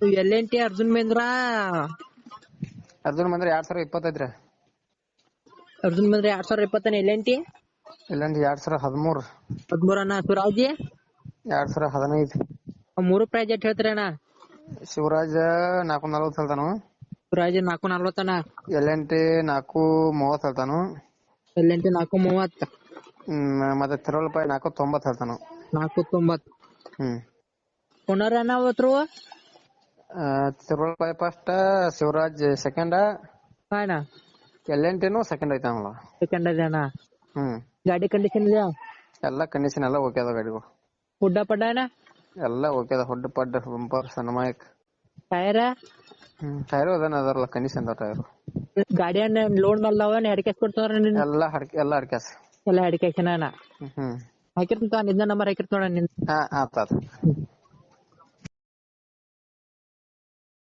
L N T Arjun Mahindra Arjun ಬಂದ್ರೆ ಎರಡ್ ಸಾವಿರ ಇಪ್ಪತ್ತೈತ್ರಿ ಅರ್ಜುನ್ ಮೇಂದ್ರ ಎರಡ್ ಸಾವಿರ ಇಪ್ಪತ್ತನೇ ಎಲ್ ಎನ್ ಟಿ? ಎರಡ್ ಸಾವಿರ ಹದಿಮೂರ್. ಹದ್ಮೂರಣ್ಣ ಸುರಾಜಿ ಎರಡ್ ಸಾವಿರ ಹದಿನೈದು. ಮೂರು ಪ್ರೈಜ್ ಎಷ್ಟ್ ಹೇಳ್ತೀರಿ ಅಣ್ಣ? ಶಿವರಾಜ್ ನಾಲ್ಕು ನಲ್ವತ್ತು ಹೇಳ್ತಾನು. ಶಿವರಾಜ್ ನಾಲ್ಕು ನಲ್ವತ್ತನ ಎಲ್ ಎನ್ ಟಿ ನಾಲ್ಕು ಮೂವತ್ತು ಹೇಳ್ತಾನು. ಎಲ್ ಎನ್ ಟಿ ನಾಲ್ಕು ಮೂವತ್ತ. ಹ್ಮ್, ಮತ್ತೆ ತಿರುವಲ್ಪಾಯಿ ನಾಲ್ಕು ತೊಂಬತ್ತು ಹೇಳ್ತಾನು. ನಾಲ್ಕು ತೊಂಬತ್ತು. ಹ್ಮ್. ಓನರ್ ಅಣ್ಣ ಅವತ್ರು? ತಿರುವಳಪಾಯಿ ಫಸ್ಟ್ ಶಿವರಾಜ್ ಸೆಕೆಂಡ್ ಅಣ್ಣ ಎಲ್ ಎನ್ ಟಿನು ಸೆಕೆಂಡ್ ಐತಾನಲ್ಲ? ಸೆಕೆಂಡ್ ಇದೆ ಅಣ್ಣ. ಹ್ಮ್. ಗಾಡಿ ಕಂಡೀಷನ್ ಇದೆಯಾ? ಎಲ್ಲ ಕಂಡೀಷನ್ ಎಲ್ಲ ಓಕೆ ಅದ ಗಾಡಿಗಳು ಹುಡ್ಡ ಪಡ್ಡ ಅಣ್ಣ? ಎಲ್ಲ ಓಕೆ ಅದ ಹುಡ್ಡ ಪಡ್ಡ ಬಂಪರ್ ಸನ್ಮಾಯಕ್ ಟೈರ ಹ್ಮ್ ಟೈರು ಅದೇನ ಅದರಲ್ಲ ಕಂಡೀಷನ್ ಅದ ಟೈರ್ ಗಾಡಿ ಅಣ್ಣ ಲೋನ್ ಮೇಲೆ ಅವ ಎಡ್ಕೆಸ್ ಕೊಡ್ತಾರ ಎಲ್ಲ ಹಡ್ಕೆ ಎಲ್ಲ ಹಡ್ಕ್ಯಾಸ ಎಲ್ಲ ಎಡ್ಕೇಶನ್ ಅಣ್ಣ. ಹ್ಮ್. ಹಾಕಿರ್ತ ನಿಂದ ನಂಬರ್ ಹಾಕಿರ್ತ ನೋಡ ನಿನ್ ಹಾ ಆತ ಆತ.